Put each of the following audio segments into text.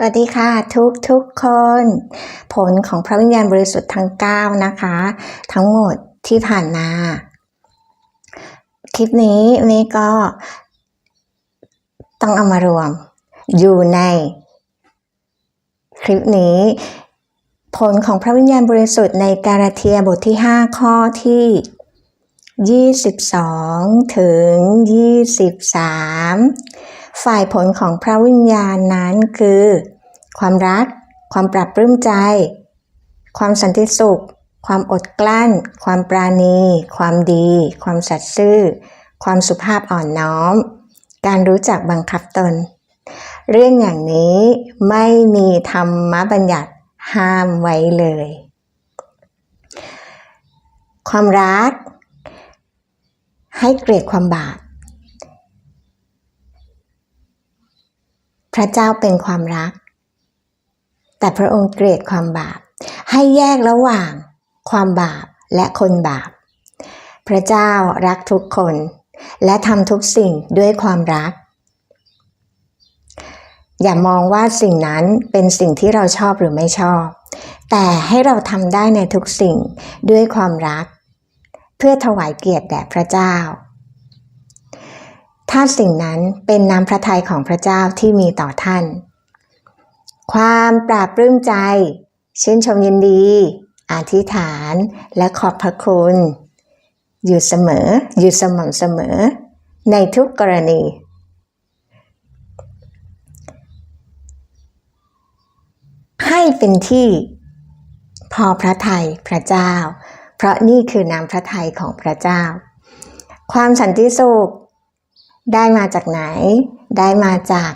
สวัสดีค่ะทุกทุกคน ผลของพระวิญญาณบริสุทธิ์ทั้ง 9 นะคะ ทั้งหมดที่ผ่านมา คลิปนี้นี่ก็ต้องเอามารวมอยู่ในคลิปนี้ ผลของพระวิญญาณบริสุทธิ์ในกาลาเทียบทที่ 5 ข้อที่ 22 ถึง 23 ฝ่ายผลของพระวิญญาณนั้นคือ ความรัก ความปรับปลื้มใจ ความสันติสุข ความอดกลั้น ความปราณี ความดี ความสัตย์ซื่อ ความสุภาพอ่อนน้อม การรู้จักบังคับตน เรื่องอย่างนี้ไม่มีธรรมบัญญัติห้ามไว้เลย ความรัก ให้เกลียดความบาป ระเจ้าเป็นความรัก แต่พระองค์เกลียดความบาป ให้แยกระหว่างความบาปและคนบาป พระเจ้ารักทุกคน และทำทุกสิ่งด้วยความรัก อย่ามองว่าสิ่งนั้นเป็นสิ่งที่เราชอบหรือไม่ชอบ แต่ให้เราทำได้ในทุกสิ่งด้วยความรัก เพื่อถวายเกียรติแด่พระเจ้า ถ้าสิ่งนั้นเป็นน้ำพระทัยของพระเจ้าที่มีต่อท่าน ความปราบปลื้มใจ ชื่นชมยินดี อธิษฐานและขอบพระคุณ อยู่เสมอ อยู่สม่ำเสมอ ในทุกกรณี ให้เป็นที่พอพระทัยพระเจ้า เพราะนี่คือน้ำพระทัยของพระเจ้า ความสันติสุข ได้มาจากไหน ได้มาจาก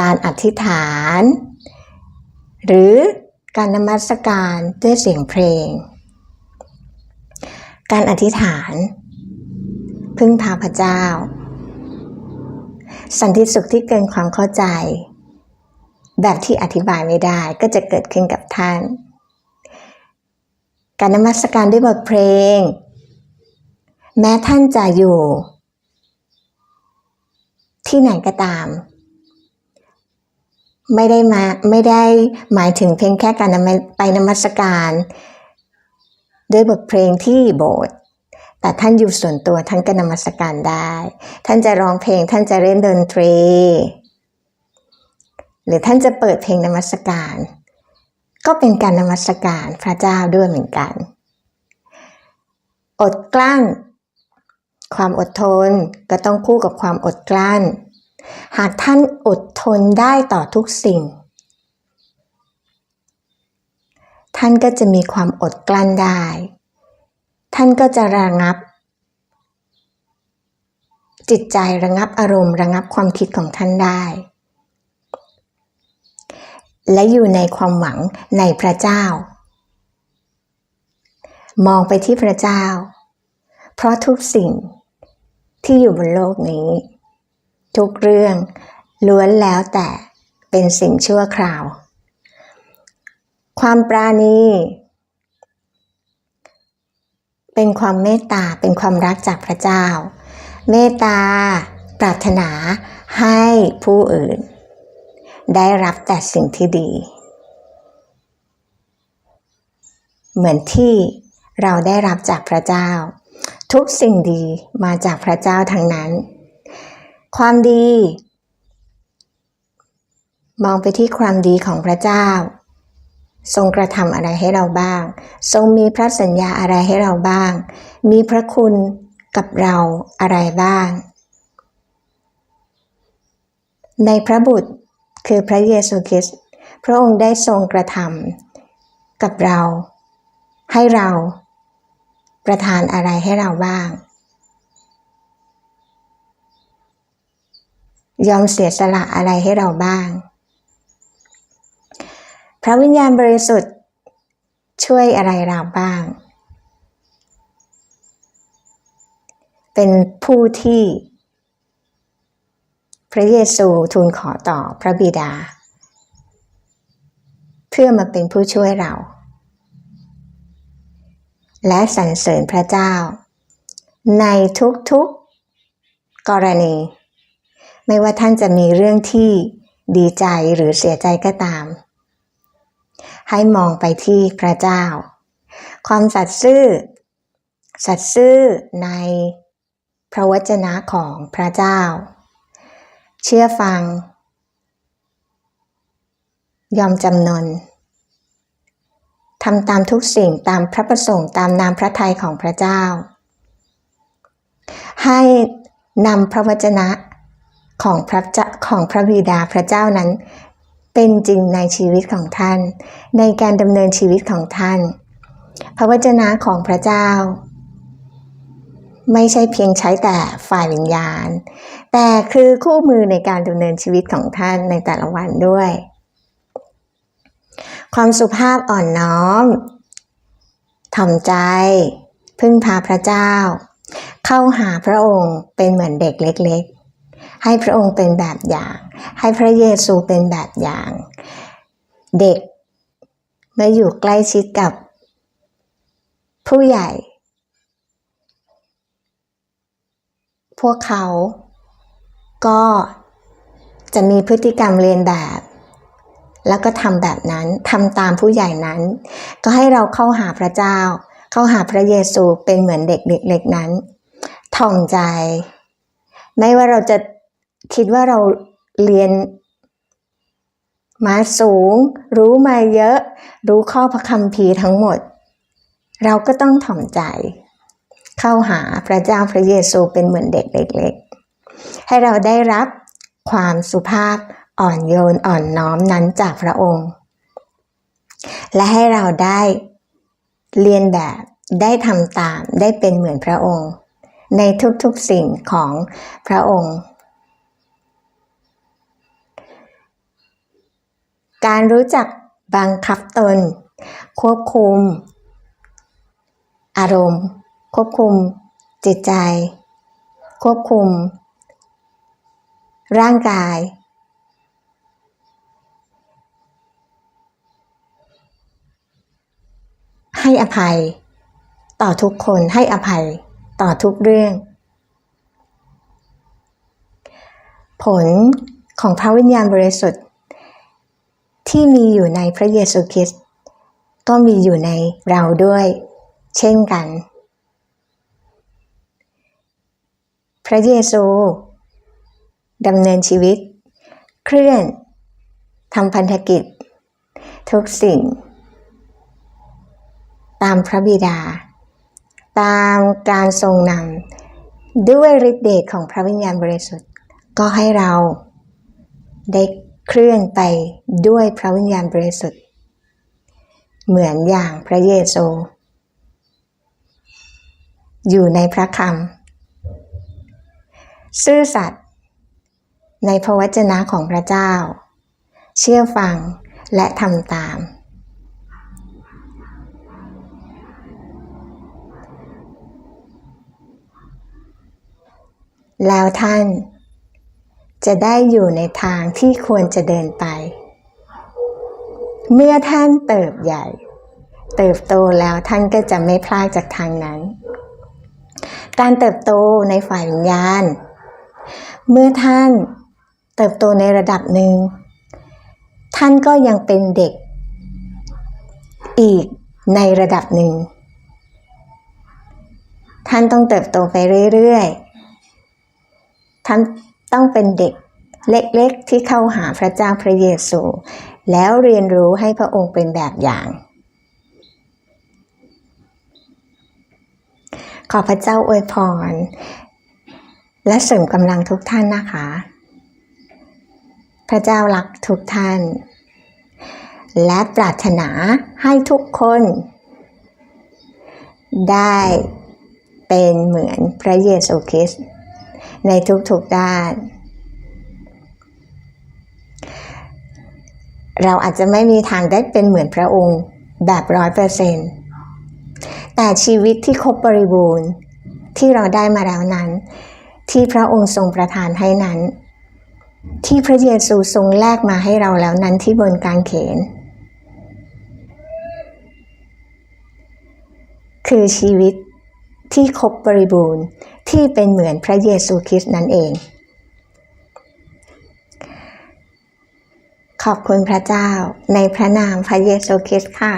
การอธิษฐาน หรือการนมัสการด้วยเสียงเพลง การอธิษฐาน พึ่งพาพระเจ้า สันติสุขที่เกินความเข้าใจ แบบที่อธิบายไม่ได้ก็จะเกิดขึ้นกับท่าน การนมัสการด้วยบทเพลง แม้ท่านจะอยู่ ที่ไหนก็ตาม ไม่ได้มาไม่ได้หมายถึงเพียงแค่การไปนมัสการ ด้วยบทเพลงที่โบสถ์แต่ท่านอยู่ส่วนตัวท่านก็นมัสการได้ ท่านจะร้องเพลงท่านจะเล่นดนตรี หรือท่านจะเปิดเพลงนมัสการ ก็เป็นการนมัสการพระเจ้าด้วยเหมือนกัน อดกลั้น ความอดทนก็ต้องคู่กับความอดกลั้น หากท่านอดทนได้ต่อทุกสิ่ง ท่านก็จะมีความอดกลั้นได้ ท่านก็จะระงับ จิตใจระงับอารมณ์ ระงับความคิดของท่านได้ และอยู่ในความหวังในพระเจ้า มองไปที่พระเจ้า เพราะทุกสิ่ง ที่อยู่บนโลกนี้ ทุกเรื่องล้วนแล้วแต่เป็นสิ่งชั่วคราว ความปราณี เป็นความเมตตาเป็นความรักจากพระเจ้า เมตตา ปรารถนาให้ผู้อื่น ได้รับแต่สิ่งที่ดี เหมือนที่เราได้รับจากพระเจ้า ทุกสิ่งดีมาจากพระเจ้าทั้งนั้น ความดี มองไปที่ความดีของพระเจ้า ทรงกระทำอะไรให้เราบ้าง ทรงมีพระสัญญาอะไรให้เราบ้าง มีพระคุณกับเราอะไรบ้าง ในพระบุตรคือพระเยซูคริสต์พระองค์ได้ทรงกระทำกับเรา ให้เรา ประทานอะไรให้เราบ้าง ยอมเสียสละอะไรให้เราบ้าง พระวิญญาณบริสุทธิ์ช่วยอะไรเราบ้าง เป็นผู้ที่ พระเยซูทูลขอต่อพระบิดา เพื่อมาเป็นผู้ช่วยเรา และสรรเสริญพระเจ้า ในทุกๆกรณี ไม่ว่าท่านจะมีเรื่องที่ดีใจหรือเสียใจก็ตาม ให้มองไปที่พระเจ้า ความสัตย์ซื่อ สัตย์ซื่อในพระวจนะของพระเจ้า เชื่อฟัง ยอมจำนน ทำตามทุกสิ่งตามพระประสงค์ตามนามพระทัยของพระเจ้า ให้นำพระวจนะของพระเจ้าของพระบิดาพระเจ้านั้น เป็นจริงในชีวิตของท่าน ในการดำเนินชีวิตของท่าน พระวจนะของพระเจ้า ไม่ใช่เพียงใช้แต่ฝ่ายวิญญาณ แต่คือคู่มือในการดำเนินชีวิตของท่านในแต่ละวันด้วย ความสุภาพอ่อนน้อม ถ่อมใจ พึ่งพาพระเจ้า เข้าหาพระองค์เป็นเหมือนเด็กเล็ก ๆ ให้พระองค์เป็นแบบอย่าง ให้พระเยซูเป็นแบบอย่าง เด็กเมื่ออยู่ใกล้ชิดกับ ผู้ใหญ่ พวกเขาก็จะมีพฤติกรรมเรียนแบบ แล้วก็ทำแบบนั้นทำตามผู้ใหญ่นั้น ก็ให้เราเข้าหาพระเจ้า เข้าหาพระเยซูเป็นเหมือนเด็กเล็กๆนั้นถ่อมใจ ไม่ว่าเราจะคิดว่าเราเรียนมาสูง รู้มาเยอะ รู้ข้อพระคัมภีร์ทั้งหมด เราก็ต้องถ่อมใจ เข้าหาพระเจ้าพระเยซูเป็นเหมือนเด็กเล็ก ๆ ให้เราได้รับความสุภาพ อ่อนโยนอ่อนน้อมนั้นจากพระองค์ และให้เราได้เรียนแบบได้ทำตามได้เป็นเหมือนพระองค์ ในทุกๆสิ่งของพระองค์ การรู้จักบังคับตน ควบคุม อารมณ์ ควบคุม จิตใจ ควบคุม ร่างกาย ให้อภัย ต่อทุกคนให้อภัย ต่อทุกเรื่อง ผลของพระวิญญาณบริสุทธิ์ ที่มีอยู่ในพระเยซูคริสต์ก็มีอยู่ในเราด้วย เช่นกัน พระเยซูดำเนินชีวิต เคลื่อนทำพันธกิจ ทุกสิ่ง ตามพระบิดา ตามการทรงนำด้วยฤทธิเดชของพระวิญญาณบริสุทธิ์ ก็ให้เราได้เคลื่อนไปด้วยพระวิญญาณบริสุทธิ์ เหมือนอย่างพระเยซู อยู่ในพระคำซื่อสัตย์ในพระวจนะของพระเจ้า เชื่อฟังและทำตาม แล้วท่าน จะได้อยู่ในทางที่ควรจะเดินไป เมื่อท่านเติบใหญ่ เติบโตแล้วท่านก็จะไม่พลาดจากทางนั้น การเติบโตในฝ่ายวิญญาณ เมื่อท่านเติบโตในระดับหนึ่ง ท่านก็ยังเป็นเด็ก อีกในระดับหนึ่ง ท่านต้องเติบโตไปเรื่อยๆ ท่านต้องเป็นเด็กเล็กๆที่เข้าหาพระเจ้าพระเยซู แล้วเรียนรู้ให้พระองค์เป็นแบบอย่าง ขอพระเจ้าอวยพร และเสริมกำลังทุกท่านนะคะ พระเจ้ารักทุกท่าน และปรารถนาให้ทุกคน ได้เป็นเหมือนพระเยซูคริสต์ ในทุกๆด้าน เราอาจจะไม่มีทางได้เป็นเหมือนพระองค์แบบร้อยเปอร์เซนต์แต่ชีวิตที่ครบบริบูรณ์ที่เราได้มาแล้วนั้น ที่พระองค์ทรงประทานให้นั้น ที่พระเยซูทรงแลกมาให้เราแล้วนั้นที่บนกางเขน คือชีวิต ที่ครบบริบูรณ์ที่เป็นเหมือนพระเยซูคริสต์นั่นเอง ขอบคุณพระเจ้าในพระนามพระเยซูคริสต์ค่ะ